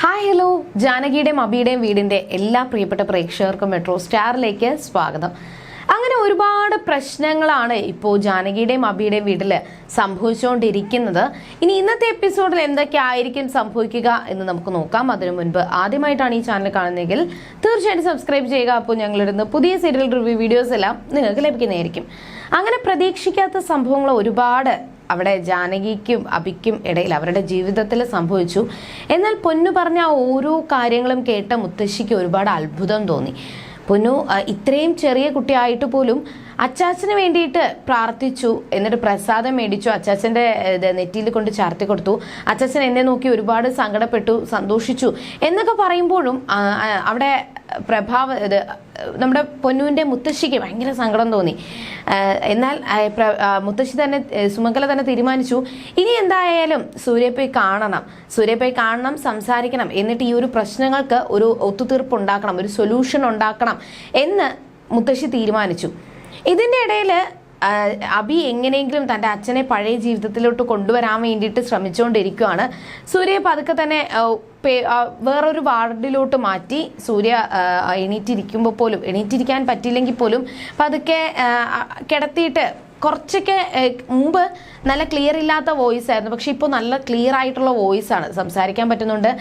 Hi hello ജാനകിയുടെയും അബിയുടെയും വീടിന്റെ എല്ലാ പ്രിയപ്പെട്ട പ്രേക്ഷകർക്കും മെട്രോ സ്റ്റാറിലേക്ക് സ്വാഗതം. അങ്ങനെ ഒരുപാട് പ്രശ്നങ്ങളാണ് ഇപ്പോൾ ജാനകിയുടെയും അബിയുടെയും വീട്ടിൽ സംഭവിച്ചുകൊണ്ടിരിക്കുന്നത്. ഇനി ഇന്നത്തെ എപ്പിസോഡിൽ എന്തൊക്കെ ആയിരിക്കും സംഭവിക്കുക എന്ന് നമുക്ക് നോക്കാം. അതിനു മുൻപ് ആദ്യമായിട്ടാണ് ഈ ചാനൽ കാണുന്നതെങ്കിൽ തീർച്ചയായിട്ടും സബ്സ്ക്രൈബ് ചെയ്യുക. അപ്പോൾ ഞങ്ങളിടുന്ന പുതിയ സീരിയൽ റിവ്യൂ വീഡിയോസ് എല്ലാം നിങ്ങൾക്ക് ലഭിക്കുന്നതായിരിക്കും. അങ്ങനെ പ്രതീക്ഷിക്കാത്ത സംഭവങ്ങൾ ഒരുപാട് അവിടെ ജാനകിക്കും അബിക്കും ഇടയിൽ അവരുടെ ജീവിതത്തിൽ സംഭവിച്ചു. എന്നാൽ പൊന്നു പറഞ്ഞ ഓരോ കാര്യങ്ങളും കേട്ട മുത്തശ്ശിക്ക് ഒരുപാട് അത്ഭുതം തോന്നി. പൊന്നു ഇത്രയും ചെറിയ കുട്ടിയായിട്ട് പോലും അച്ചാച്ചന് വേണ്ടിയിട്ട് പ്രാർത്ഥിച്ചു എന്നിട്ട് പ്രസാദം മേടിച്ചു. അച്ചാച്ചന്റെ നെറ്റിയിൽ കൊണ്ട് ചാർത്തി കൊടുത്തു. അച്ചാച്ചൻ എന്നെ നോക്കി ഒരുപാട് സങ്കടപ്പെട്ടു സന്തോഷിച്ചു എന്നൊക്കെ പറയുമ്പോഴും അവിടെ പ്രഭാവ ഇത് നമ്മുടെ പൊന്നുവിന്റെ മുത്തശ്ശിക്ക് ഭയങ്കര സങ്കടം തോന്നി. എന്നാൽ മുത്തശ്ശി തന്നെ സുമംഗല തന്നെ തീരുമാനിച്ചു ഇനി എന്തായാലും സൂര്യപ്പോയി കാണണം സൂര്യപ്പോയി കാണണം സംസാരിക്കണം എന്നിട്ട് ഈ ഒരു പ്രശ്നങ്ങൾക്ക് ഒരു ഒത്തുതീർപ്പ് ഉണ്ടാക്കണം ഒരു സൊല്യൂഷൻ ഉണ്ടാക്കണം എന്ന് മുത്തശ്ശി തീരുമാനിച്ചു. ഇതിന്റെ ഇടയിൽ അബി എങ്ങനെയെങ്കിലും തന്റെ അച്ഛനെ പഴയ ജീവിതത്തിലോട്ട് കൊണ്ടുവരാൻ വേണ്ടിയിട്ട് ശ്രമിച്ചുകൊണ്ടിരിക്കുകയാണ്. സൂര്യ പതുക്കെ തന്നെ വേറൊരു വാർഡിലോട്ട് മാറ്റി. സൂര്യ എണീറ്റിരിക്കുമ്പോൾ പോലും എണീറ്റിരിക്കാൻ പറ്റില്ലെങ്കിൽ പോലും പതുക്കെ കിടത്തിയിട്ട് കുറച്ചൊക്കെ മുമ്പ് നല്ല ക്ലിയർ ഇല്ലാത്ത വോയിസ് ആയിരുന്നു. പക്ഷെ ഇപ്പോൾ നല്ല ക്ലിയർ ആയിട്ടുള്ള വോയിസ് ആണ് സംസാരിക്കാൻ പറ്റുന്നുണ്ട്.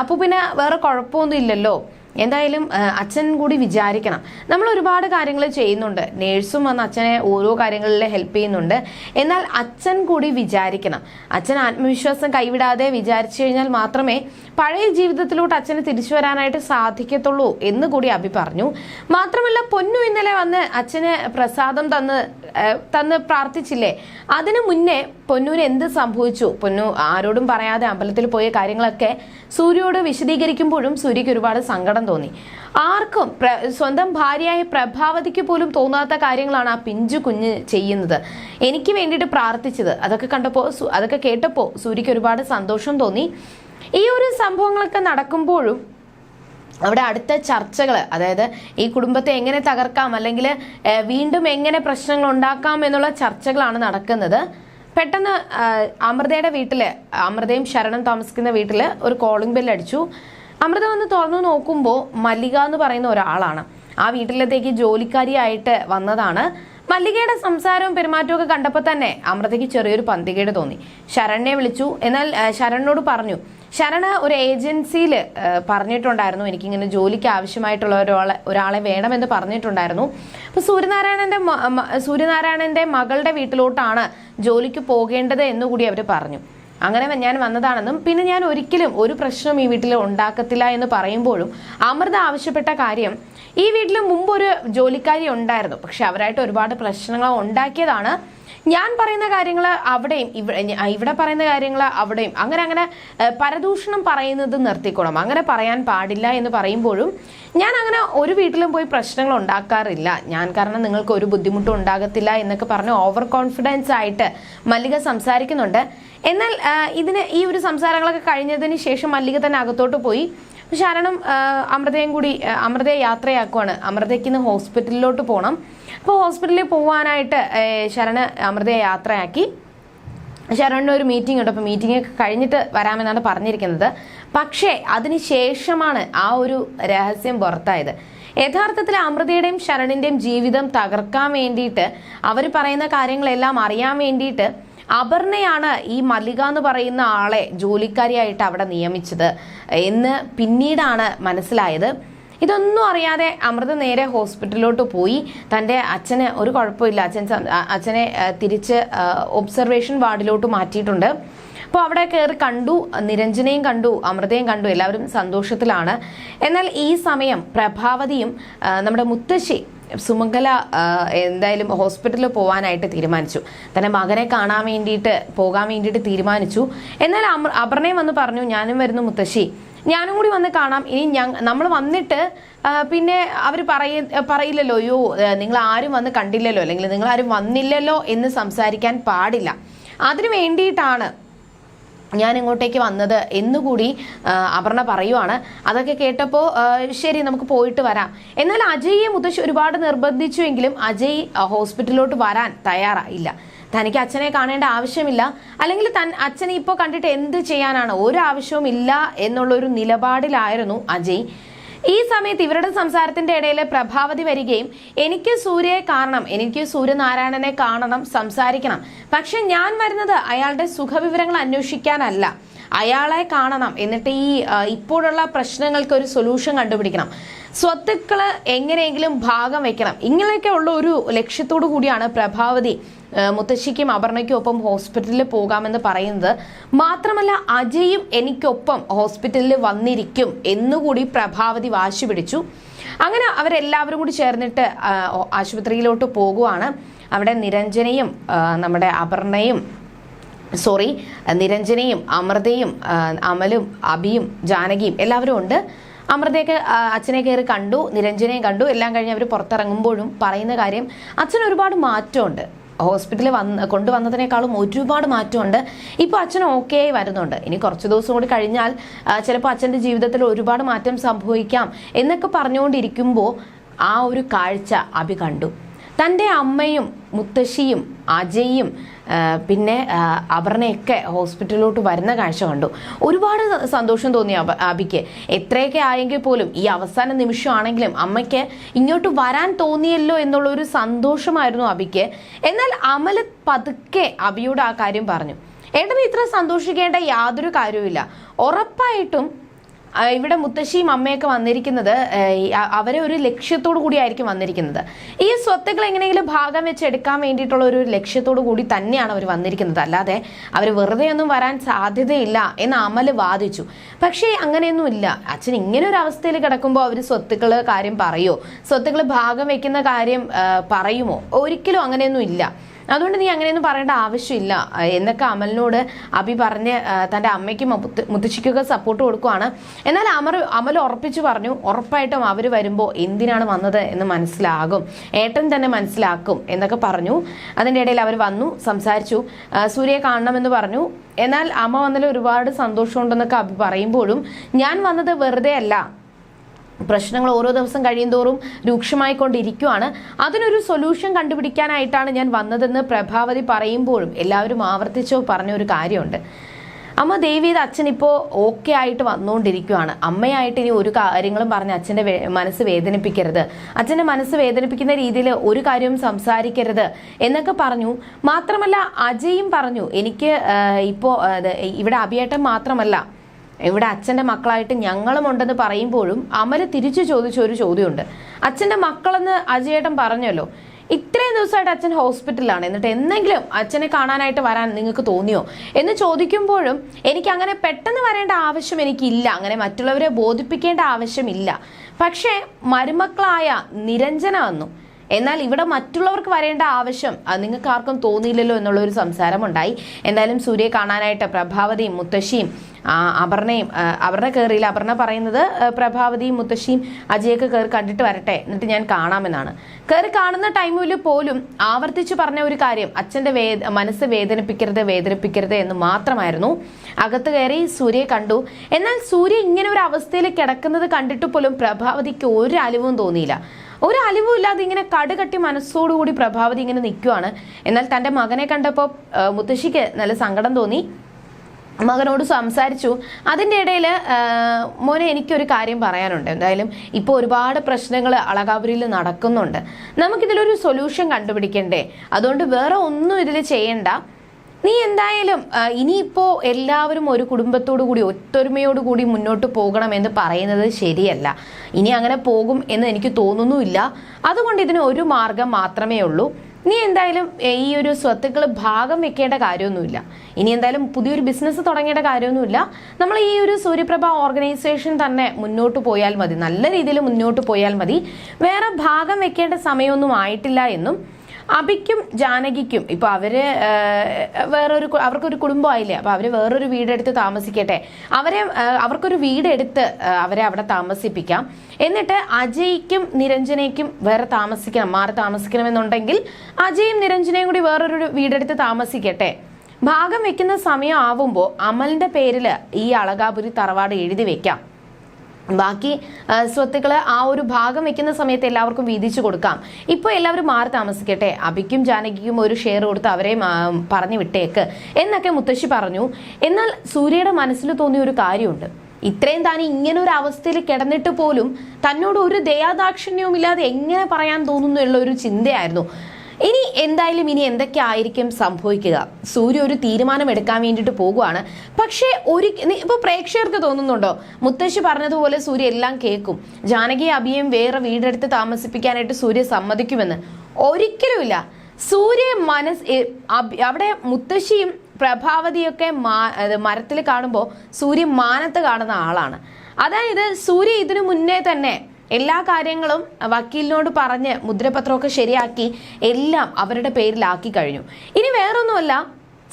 അപ്പോൾ പിന്നെ വേറെ കുഴപ്പമൊന്നും ഇല്ലല്ലോ. എന്തായാലും അച്ഛൻ കൂടി വിചാരിക്കണം. നമ്മൾ ഒരുപാട് കാര്യങ്ങൾ ചെയ്യുന്നുണ്ട്. നേഴ്സും വന്ന് അച്ഛനെ ഓരോ കാര്യങ്ങളിൽ ഹെൽപ്പ് ചെയ്യുന്നുണ്ട്. എന്നാൽ അച്ഛൻ കൂടി വിചാരിക്കണം. അച്ഛൻ ആത്മവിശ്വാസം കൈവിടാതെ വിചാരിച്ചു കഴിഞ്ഞാൽ മാത്രമേ പഴയ ജീവിതത്തിലോട്ട് അച്ഛന് തിരിച്ചു വരാനായിട്ട് സാധിക്കത്തുള്ളൂ എന്ന് കൂടി അഭി പറഞ്ഞു. മാത്രമല്ല പൊന്നു ഇന്നലെ വന്ന് അച്ഛന് പ്രസാദം തന്ന് തന്ന് പ്രാർത്ഥിച്ചില്ലേ? അതിനു മുന്നേ പൊന്നുവിന് എന്ത് സംഭവിച്ചു? പൊന്നു ആരോടും പറയാതെ അമ്പലത്തിൽ പോയ കാര്യങ്ങളൊക്കെ സൂര്യയോട് വിശദീകരിക്കുമ്പോഴും സൂര്യക്ക് ഒരുപാട് സങ്കടം തോന്നി. ആർക്കും സ്വന്തം ഭാര്യയായ പ്രഭാവതിക്ക് പോലും തോന്നാത്ത കാര്യങ്ങളാണ് ആ പിഞ്ചു കുഞ്ഞ് ചെയ്യുന്നത്. എനിക്ക് വേണ്ടിയിട്ട് പ്രാർത്ഥിച്ചത്. അതൊക്കെ കണ്ടപ്പോൾ അതൊക്കെ കേട്ടപ്പോൾ സൂര്യക്ക് ഒരുപാട് സന്തോഷം തോന്നി. ഈ ഒരു സംഭവങ്ങളൊക്കെ നടക്കുമ്പോഴും അവിടെ അടുത്ത ചർച്ചകൾ അതായത് ഈ കുടുംബത്തെ എങ്ങനെ തകർക്കാം അല്ലെങ്കിൽ വീണ്ടും എങ്ങനെ പ്രശ്നങ്ങൾ ഉണ്ടാക്കാം എന്നുള്ള ചർച്ചകളാണ് നടക്കുന്നത്. പെട്ടെന്ന് അമൃതയുടെ വീട്ടിൽ അമൃതയും ശരണം താമസിക്കുന്ന വീട്ടിൽ ഒരു കോളിംഗ് ബെല്ല് അടിച്ചു. അമൃത വന്ന് തുറന്നു നോക്കുമ്പോൾ മല്ലിക എന്ന് പറയുന്ന ഒരാളാണ്. ആ വീട്ടിലത്തേക്ക് ജോലിക്കാരിയായിട്ട് വന്നതാണ്. മല്ലികയുടെ സംസാരവും പെരുമാറ്റവും കണ്ടപ്പോൾ തന്നെ അമൃതയ്ക്ക് ചെറിയൊരു പന്തികേട് തോന്നി. ശരണിനെ വിളിച്ചു. എന്നാൽ ശരണിനോട് പറഞ്ഞു ശരണ ഒരു ഏജൻസിയിൽ പറഞ്ഞിട്ടുണ്ടായിരുന്നു എനിക്കിങ്ങനെ ജോലിക്ക് ആവശ്യമായിട്ടുള്ള ഒരാളെ ഒരാളെ വേണമെന്ന് പറഞ്ഞിട്ടുണ്ടായിരുന്നു. അപ്പോൾ മ- സൂര്യനാരായണന്റെ മകളുടെ വീട്ടിലോട്ടാണ് ജോലിക്ക് പോകേണ്ടത് എന്നുകൂടി അവർ പറഞ്ഞു. അങ്ങനെ ഞാൻ വന്നതാണെന്നും പിന്നെ ഞാൻ ഒരിക്കലും ഒരു പ്രശ്നം ഈ വീട്ടിൽ ഉണ്ടാക്കത്തില്ല എന്ന് പറയുമ്പോഴും അമൃത ആവശ്യപ്പെട്ട കാര്യം ഈ വീട്ടിൽ മുമ്പ് ഒരു ജോലിക്കാരി ഉണ്ടായിരുന്നു. പക്ഷെ അവരായിട്ട് ഒരുപാട് പ്രശ്നങ്ങൾ ഉണ്ടാക്കിയതാണ്. ഞാൻ പറയുന്ന കാര്യങ്ങൾ അവിടെയും ഇവിടെ പറയുന്ന കാര്യങ്ങൾ അവിടെയും അങ്ങനെ അങ്ങനെ പരദൂഷണം പറയുന്നത് നിർത്തിക്കോണം അങ്ങനെ പറയാൻ പാടില്ല എന്ന് പറയുമ്പോഴും ഞാൻ അങ്ങനെ ഒരു വീട്ടിലും പോയി പ്രശ്നങ്ങൾ ഉണ്ടാക്കാറില്ല. ഞാൻ കാരണം നിങ്ങൾക്ക് ഒരു ബുദ്ധിമുട്ടും ഉണ്ടാകത്തില്ല എന്നൊക്കെ പറഞ്ഞ് ഓവർ കോൺഫിഡൻസ് ആയിട്ട് മല്ലിക സംസാരിക്കുന്നുണ്ട്. എന്നാൽ ഇതിന് ഈ ഒരു സംസാരങ്ങളൊക്കെ കഴിഞ്ഞതിന് ശേഷം മല്ലിക തന്നെ അകത്തോട്ട് പോയി. ശരണം അമൃതയും കൂടി അമൃതയെ യാത്രയാക്കുവാണ്. അമൃതയ്ക്ക് ഇന്ന് ഹോസ്പിറ്റലിലോട്ട് പോകണം അപ്പോൾ ഹോസ്പിറ്റലിൽ പോകാനായിട്ട് ശരണ അമൃതയെ യാത്രയാക്കി. ശരണിന് ഒരു മീറ്റിംഗ് ഉണ്ട്. അപ്പോൾ മീറ്റിംഗ് കഴിഞ്ഞിട്ട് വരാമെന്നാണ് പറഞ്ഞിരിക്കുന്നത്. പക്ഷേ അതിന് ശേഷമാണ് ആ ഒരു രഹസ്യം പുറത്തായത്. യഥാർത്ഥത്തിൽ അമൃതയുടെയും ശരണിന്റെയും ജീവിതം തകർക്കാൻ വേണ്ടിയിട്ട് അവർ പറയുന്ന കാര്യങ്ങളെല്ലാം അറിയാൻ വേണ്ടിയിട്ട് അപർണയാണ് ഈ മല്ലിക എന്ന് പറയുന്ന ആളെ ജോലിക്കാരിയായിട്ട് അവിടെ നിയമിച്ചത്. എന്ന് പിന്നീടാണ് മനസ്സിലായത്. ഇതൊന്നും അറിയാതെ അമൃത നേരെ ഹോസ്പിറ്റലിലോട്ട് പോയി. തന്റെ അച്ഛന് ഒരു കുഴപ്പമില്ല. അച്ഛൻ അച്ഛനെ തിരിച്ച് ഒബ്സർവേഷൻ വാർഡിലോട്ട് മാറ്റിയിട്ടുണ്ട്. അപ്പോൾ അവിടെ കയറി കണ്ടു. നിരഞ്ജനയും കണ്ടു. അമൃതയും കണ്ടു. എല്ലാവരും സന്തോഷത്തിലാണ്. എന്നാൽ ഈ സമയം പ്രഭാവതിയും നമ്മുടെ മുത്തശ്ശി സുമംഗല എന്തായാലും ഹോസ്പിറ്റലിൽ പോകാനായിട്ട് തീരുമാനിച്ചു. തന്റെ മകനെ കാണാൻ വേണ്ടിയിട്ട് പോകാൻ വേണ്ടിയിട്ട് തീരുമാനിച്ചു. എന്നാൽ അപർണയും വന്ന് പറഞ്ഞു ഞാനും വരുന്നു മുത്തശ്ശി. ഞാനും കൂടി വന്ന് കാണാം. ഇനി നമ്മൾ വന്നിട്ട് പിന്നെ അവർ പറയ പറയില്ലല്ലോ അയ്യോ നിങ്ങൾ ആരും വന്ന് കണ്ടില്ലല്ലോ അല്ലെങ്കിൽ നിങ്ങൾ ആരും വന്നില്ലല്ലോ എന്ന് സംസാരിക്കാൻ പാടില്ല. അതിനു വേണ്ടിയിട്ടാണ് ഞാൻ ഇങ്ങോട്ടേക്ക് വന്നത് എന്നുകൂടി അപർണ പറയുവാണ്. അതൊക്കെ കേട്ടപ്പോൾ ശരി നമുക്ക് പോയിട്ട് വരാം. എന്നാൽ അജയ്യെ മുത്തശ്ശി ഒരുപാട് നിർബന്ധിച്ചുവെങ്കിലും അജയ് ഹോസ്പിറ്റലിലോട്ട് വരാൻ തയ്യാറായില്ല. തനിക്ക് അച്ഛനെ കാണേണ്ട ആവശ്യമില്ല. അല്ലെങ്കിൽ തൻ അച്ഛനെ ഇപ്പോൾ കണ്ടിട്ട് എന്ത് ചെയ്യാനാണ്? ഒരു ആവശ്യവും ഇല്ല എന്നുള്ളൊരു നിലപാടിലായിരുന്നു അജയ്. ഈ സമയത്ത് ഇവരുടെ സംസാരത്തിന്റെ ഇടയിൽ പ്രഭാവതി വരികയും എനിക്ക് സൂര്യയെ കാണണം എനിക്ക് സൂര്യനാരായണനെ കാണണം സംസാരിക്കണം. പക്ഷെ ഞാൻ വരുന്നത് അയാളുടെ സുഖവിവരങ്ങൾ അന്വേഷിക്കാനല്ല. അയാളെ കാണണം എന്നിട്ട് ഈ ഇപ്പോഴുള്ള പ്രശ്നങ്ങൾക്ക് ഒരു സൊല്യൂഷൻ കണ്ടുപിടിക്കണം. സ്വത്തുക്കൾ എങ്ങനെയെങ്കിലും ഭാഗം വെക്കണം. ഇങ്ങനെയൊക്കെ ഉള്ള ഒരു ലക്ഷ്യത്തോടു കൂടിയാണ് പ്രഭാവതി മുത്തശ്ശിക്കും അപർണയ്ക്കും ഒപ്പം ഹോസ്പിറ്റലിൽ പോകാമെന്ന് പറയുന്നത്. മാത്രമല്ല അജയും എനിക്കൊപ്പം ഹോസ്പിറ്റലിൽ വന്നിരിക്കും എന്നുകൂടി പ്രഭാവതി വാശി പിടിച്ചു. അങ്ങനെ അവരെല്ലാവരും കൂടി ചേർന്നിട്ട് ആശുപത്രിയിലോട്ട് പോകുവാണ്. അവിടെ നിരഞ്ജനയും നമ്മുടെ അപർണയും സോറി നിരഞ്ജനയും അമൃതയും അമലും അബിയും ജാനകിയും എല്ലാവരും ഉണ്ട്. അമൃതയൊക്കെ അച്ഛനെ കയറി കണ്ടു നിരഞ്ജനെയും കണ്ടു എല്ലാം കഴിഞ്ഞ് അവർ പുറത്തിറങ്ങുമ്പോഴും പറയുന്ന കാര്യം അച്ഛൻ ഒരുപാട് മാറ്റമുണ്ട്. ഹോസ്പിറ്റലിൽ വന്ന് കൊണ്ടുവന്നതിനേക്കാളും ഒരുപാട് മാറ്റമുണ്ട്. ഇപ്പോൾ അച്ഛൻ ഓക്കെ ആയി വരുന്നുണ്ട്. ഇനി കുറച്ച് ദിവസം കൂടി കഴിഞ്ഞാൽ ചിലപ്പോൾ അച്ഛന്റെ ജീവിതത്തിൽ ഒരുപാട് മാറ്റം സംഭവിക്കാം എന്നൊക്കെ പറഞ്ഞുകൊണ്ടിരിക്കുമ്പോൾ ആ ഒരു കാഴ്ച അഭി കണ്ടു. തന്റെ അമ്മയും മുത്തശ്ശിയും അജയും പിന്നെ അപർണയൊക്കെ ഹോസ്പിറ്റലിലോട്ട് വരുന്ന കാഴ്ച കണ്ടു. ഒരുപാട് സന്തോഷം തോന്നി അബ അബിക്ക്. എത്രയൊക്കെ ആയെങ്കിൽ പോലും ഈ അവസാന നിമിഷമാണെങ്കിലും അമ്മയ്ക്ക് ഇങ്ങോട്ട് വരാൻ തോന്നിയല്ലോ എന്നുള്ള ഒരു സന്തോഷമായിരുന്നു അബിക്ക്. എന്നാൽ അമൽ പതുക്കെ അബിയോട് ആ കാര്യം പറഞ്ഞു. ഏട്ടൻ ഇത്ര സന്തോഷിക്കേണ്ട യാതൊരു കാര്യവുമില്ല. ഉറപ്പായിട്ടും ഇവിടെ മുത്തശ്ശിയും അമ്മയൊക്കെ വന്നിരിക്കുന്നത് അവരെ ഒരു ലക്ഷ്യത്തോടു കൂടിയായിരിക്കും വന്നിരിക്കുന്നത്. ഈ സ്വത്തുക്കൾ എങ്ങനെയെങ്കിലും ഭാഗം വെച്ച് എടുക്കാൻ വേണ്ടിയിട്ടുള്ള ഒരു ലക്ഷ്യത്തോടു കൂടി തന്നെയാണ് അവർ വന്നിരിക്കുന്നത്. അല്ലാതെ അവർ വെറുതെ ഒന്നും വരാൻ സാധ്യതയില്ല എന്ന് അമൽ വാദിച്ചു. പക്ഷേ അങ്ങനെയൊന്നും ഇല്ല. അച്ഛൻ ഇങ്ങനെ ഒരു അവസ്ഥയിൽ കിടക്കുമ്പോൾ അവർ സ്വത്തുക്കൾ കാര്യം പറയുമോ സ്വത്തുക്കൾ ഭാഗം വെക്കുന്ന കാര്യം പറയുമോ? ഒരിക്കലും അങ്ങനെയൊന്നും ഇല്ല. അതുകൊണ്ട് നീ അങ്ങനെയൊന്നും പറയേണ്ട ആവശ്യമില്ല. എന്നൊക്കെ അമലിനോട് അഭി പറഞ്ഞ് തന്റെ അമ്മയ്ക്ക് മുത്തശ്ശിക്കൊക്കെ സപ്പോർട്ട് കൊടുക്കുവാണ്. എന്നാൽ അമർ അമൽ ഉറപ്പിച്ചു പറഞ്ഞു ഉറപ്പായിട്ടും അവർ വരുമ്പോൾ എന്തിനാണ് വന്നത് എന്ന് മനസ്സിലാകും. ഏട്ടൻ തന്നെ മനസ്സിലാക്കും എന്നൊക്കെ പറഞ്ഞു. അതിന്റെ ഇടയിൽ അവർ വന്നു സംസാരിച്ചു. സൂര്യയെ കാണണമെന്ന് പറഞ്ഞു. എന്നാൽ അമ്മ വന്നതിൽ ഒരുപാട് സന്തോഷമുണ്ടെന്നൊക്കെ അഭി പറയുമ്പോഴും ഞാൻ വന്നത് വെറുതെ അല്ല. പ്രശ്നങ്ങൾ ഓരോ ദിവസം കഴിയുന്തോറും രൂക്ഷമായിക്കൊണ്ടിരിക്കുകയാണ് അതിനൊരു സൊല്യൂഷൻ കണ്ടുപിടിക്കാനായിട്ടാണ് ഞാൻ വന്നതെന്ന് പ്രഭാവതി പറയുമ്പോഴും എല്ലാവരും ആവർത്തിച്ചോ പറഞ്ഞ ഒരു കാര്യമുണ്ട്. അമ്മ ദേവീത് അച്ഛൻ ഇപ്പോൾ ഓക്കെ ആയിട്ട് വന്നുകൊണ്ടിരിക്കുകയാണ് അമ്മയായിട്ട് ഇനി ഒരു കാര്യങ്ങളും പറഞ്ഞ് അച്ഛന്റെ മനസ്സ് വേദനിപ്പിക്കരുത്. അച്ഛന്റെ മനസ്സ് വേദനിപ്പിക്കുന്ന രീതിയിൽ ഒരു കാര്യവും സംസാരിക്കരുത് എന്നൊക്കെ പറഞ്ഞു. മാത്രമല്ല അജയും പറഞ്ഞു എനിക്ക് ഇപ്പോൾ ഇവിടെ അഭിയേട്ടൻ മാത്രമല്ല ഇവിടെ അച്ഛന്റെ മക്കളായിട്ട് ഞങ്ങളും ഉണ്ടെന്ന് പറയുമ്പോഴും അമൽ തിരിച്ചു ചോദിച്ച ഒരു ചോദ്യമുണ്ട്. അച്ഛന്റെ മക്കളെന്ന് അജയേട്ടൻ പറഞ്ഞല്ലോ ഇത്രയും ദിവസമായിട്ട് അച്ഛൻ ഹോസ്പിറ്റലാണ് എന്നിട്ട് എന്തെങ്കിലും അച്ഛനെ കാണാനായിട്ട് വരാൻ നിങ്ങൾക്ക് തോന്നിയോ? എന്ന് ചോദിക്കുമ്പോഴും എനിക്ക് അങ്ങനെ പെട്ടെന്ന് വരേണ്ട ആവശ്യം എനിക്കില്ല. അങ്ങനെ മറ്റുള്ളവരെ ബോധിപ്പിക്കേണ്ട ആവശ്യമില്ല. പക്ഷേ മരുമക്കളായ നിരഞ്ജന വന്നു. എന്നാൽ ഇവിടെ മറ്റുള്ളവർക്ക് വരേണ്ട ആവശ്യം നിങ്ങൾക്ക് ആർക്കും തോന്നിയില്ലല്ലോ എന്നുള്ള ഒരു സംസാരമുണ്ടായി. എന്തായാലും സൂര്യയെ കാണാനായിട്ട് പ്രഭാവതിയും മുത്തശ്ശിയും അപർണയും അപർണ കയറിയില്ല അപർണ പറയുന്നത് പ്രഭാവതിയും മുത്തശ്ശിയും അജയൊക്കെ കയറി കണ്ടിട്ട് വരട്ടെ. എന്നിട്ട് ഞാൻ കാണാമെന്നാണ്. കയറി കാണുന്ന ടൈമിൽ പോലും ആവർത്തിച്ച് പറഞ്ഞ ഒരു കാര്യം അച്ഛന്റെ വേ മനസ്സ് വേദനിപ്പിക്കരുത് വേദനിപ്പിക്കരുത് എന്ന് മാത്രമായിരുന്നു. അകത്ത് കയറി സൂര്യയെ കണ്ടു. എന്നാൽ സൂര്യ ഇങ്ങനെ ഒരു അവസ്ഥയിൽ കിടക്കുന്നത് കണ്ടിട്ട് പോലും പ്രഭാവതിക്ക് ഒരു അലിവും തോന്നിയില്ല. ഒരു അലിവും ഇല്ലാതെ ഇങ്ങനെ കടുകട്ടി മനസ്സോടുകൂടി പ്രഭാവതി ഇങ്ങനെ നിൽക്കുവാണ്. എന്നാൽ തന്റെ മകനെ കണ്ടപ്പോൾ മുത്തശ്ശിക്ക് നല്ല സങ്കടം തോന്നി. മകനോട് സംസാരിച്ചു. അതിന്റെ ഇടയിൽ മോനെ എനിക്കൊരു കാര്യം പറയാനുണ്ട്. എന്തായാലും ഇപ്പോൾ ഒരുപാട് പ്രശ്നങ്ങൾ അളകാപുരിയിൽ നടക്കുന്നുണ്ട്. നമുക്കിതിലൊരു സൊല്യൂഷൻ കണ്ടുപിടിക്കണ്ടേ? അതുകൊണ്ട് വേറെ ഒന്നും ഇതിൽ ചെയ്യണ്ട. നീ എന്തായാലും ഇനിയിപ്പോ എല്ലാവരും ഒരു കുടുംബത്തോടു കൂടി ഒത്തൊരുമയോടു കൂടി മുന്നോട്ട് പോകണം എന്ന് പറയുന്നത് ശരിയല്ല. ഇനി അങ്ങനെ പോകും എന്ന് എനിക്ക് തോന്നുന്നുമില്ല. അതുകൊണ്ട് ഇതിന് ഒരു മാർഗം മാത്രമേ ഉള്ളൂ. നീ എന്തായാലും ഈ ഒരു സ്വത്തുക്കൾ ഭാഗം വെക്കേണ്ട കാര്യമൊന്നുമില്ല. ഇനി എന്തായാലും പുതിയൊരു ബിസിനസ് തുടങ്ങേണ്ട കാര്യമൊന്നുമില്ല. നമ്മൾ ഈ ഒരു സൂര്യപ്രഭ ഓർഗനൈസേഷൻ തന്നെ മുന്നോട്ട് പോയാൽ മതി. നല്ല രീതിയിൽ മുന്നോട്ട് പോയാൽ മതി. വേറെ ഭാഗം വെക്കേണ്ട സമയമൊന്നും ആയിട്ടില്ല എന്നും അബിക്കും ജാനകിക്കും. ഇപ്പൊ അവർ വേറൊരു അവർക്കൊരു കുടുംബമായില്ലേ? അപ്പൊ അവർ വേറൊരു വീടെടുത്ത് താമസിക്കട്ടെ. അവരെ അവർക്കൊരു വീടെടുത്ത് അവരെ അവിടെ താമസിപ്പിക്കാം. എന്നിട്ട് അജയ്ക്കും നിരഞ്ജനയ്ക്കും വേറെ താമസിക്കണം മാറി താമസിക്കണമെന്നുണ്ടെങ്കിൽ അജയും നിരഞ്ജനയും കൂടി വേറൊരു വീടെടുത്ത് താമസിക്കട്ടെ. ഭാഗം വെക്കുന്ന സമയം ആവുമ്പോൾ അമലിന്റെ പേരിൽ ഈ അളകാപുരി തറവാട് എഴുതി വെക്കാം. ബാക്കി സ്വത്തുക്കൾ ആ ഒരു ഭാഗം വെക്കുന്ന സമയത്ത് എല്ലാവർക്കും വീതിച്ചു കൊടുക്കാം. ഇപ്പോൾ എല്ലാവരും മാറി താമസിക്കട്ടെ. അബിക്കും ജാനകിക്കും ഒരു ഷെയർ കൊടുത്ത് അവരെ പറഞ്ഞു വിട്ടേക്ക്. എന്നൊക്കെ മുത്തശ്ശി പറഞ്ഞു. എന്നാൽ സൂര്യയുടെ മനസ്സിൽ തോന്നിയ ഒരു കാര്യമുണ്ട്. ഇത്രയും താൻ ഇങ്ങനെ ഒരു അവസ്ഥയിൽ കിടന്നിട്ട് പോലും തന്നോട് ഒരു ദയാദാക്ഷിണ്യവും ഇല്ലാതെ എങ്ങനെ പറയാൻ തോന്നുന്നു എന്നുള്ള ഒരു ചിന്തയായിരുന്നു. ഇനി എന്തായാലും ഇനി എന്തൊക്കെ ആയിരിക്കും സംഭവിക്കുക? സൂര്യ ഒരു തീരുമാനം എടുക്കാൻ വേണ്ടിയിട്ട് പോകുവാണ്. പക്ഷേ ഒരു ഇപ്പൊ പ്രേക്ഷകർക്ക് തോന്നുന്നുണ്ടോ? മുത്തശ്ശി പറഞ്ഞതുപോലെ സൂര്യ എല്ലാം കേൾക്കും. ജാനകി അഭിയും വേറെ വീടെടുത്ത് താമസിപ്പിക്കാനായിട്ട് സൂര്യ സമ്മതിക്കുമെന്ന്. ഒരിക്കലുമില്ല. സൂര്യ മനസ് അവിടെ മുത്തശ്ശിയും പ്രഭാവതിയൊക്കെ മരത്തിൽ കാണുമ്പോൾ സൂര്യ മാനത്ത് കാണുന്ന ആളാണ്. അതായത് സൂര്യ ഇതിനു മുന്നേ തന്നെ എല്ലാ കാര്യങ്ങളും വക്കീലിനോട് പറഞ്ഞ് മുദ്രപത്രമൊക്കെ ശരിയാക്കി എല്ലാം അവരുടെ പേരിലാക്കി കഴിഞ്ഞു. ഇനി വേറൊന്നുമല്ല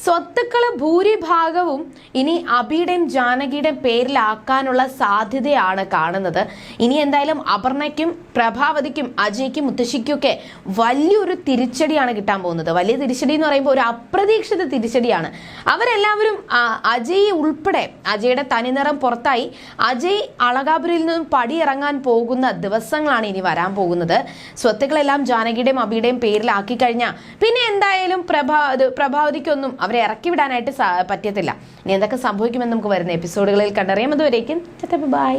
സ്വത്തുക്കൾ ഭൂരിഭാഗവും ഇനി അബിയുടെയും ജാനകിയുടെയും പേരിലാക്കാനുള്ള സാധ്യതയാണ് കാണുന്നത്. ഇനി എന്തായാലും അപർണയ്ക്കും പ്രഭാവതിക്കും അജയ്ക്കും മുത്തശ്ശിക്കൊക്കെ വലിയൊരു തിരിച്ചടിയാണ് കിട്ടാൻ പോകുന്നത്. വലിയ തിരിച്ചടി എന്ന് പറയുമ്പോൾ ഒരു അപ്രതീക്ഷിത തിരിച്ചടിയാണ്. അവരെല്ലാവരും അജയ് ഉൾപ്പെടെ അജയുടെ തനിനിറം പുറത്തായി അജയ് അളകാപുരിയിൽ നിന്നും പടിയിറങ്ങാൻ പോകുന്ന ദിവസങ്ങളാണ് ഇനി വരാൻ പോകുന്നത്. സ്വത്തുക്കളെല്ലാം ജാനകിയുടെയും അബിയുടെയും പേരിലാക്കി കഴിഞ്ഞാൽ പിന്നെ എന്തായാലും പ്രഭാ പ്രഭാവതിക്കൊന്നും അവരെ ഇറക്കി വിടാനായിട്ട് പറ്റത്തില്ല ഇനി എന്തൊക്കെ സംഭവിക്കുമെന്ന് നമുക്ക് വരുന്ന എപ്പിസോഡുകളിൽ കണ്ടറിയാം. അതുവരേക്കും ബൈ.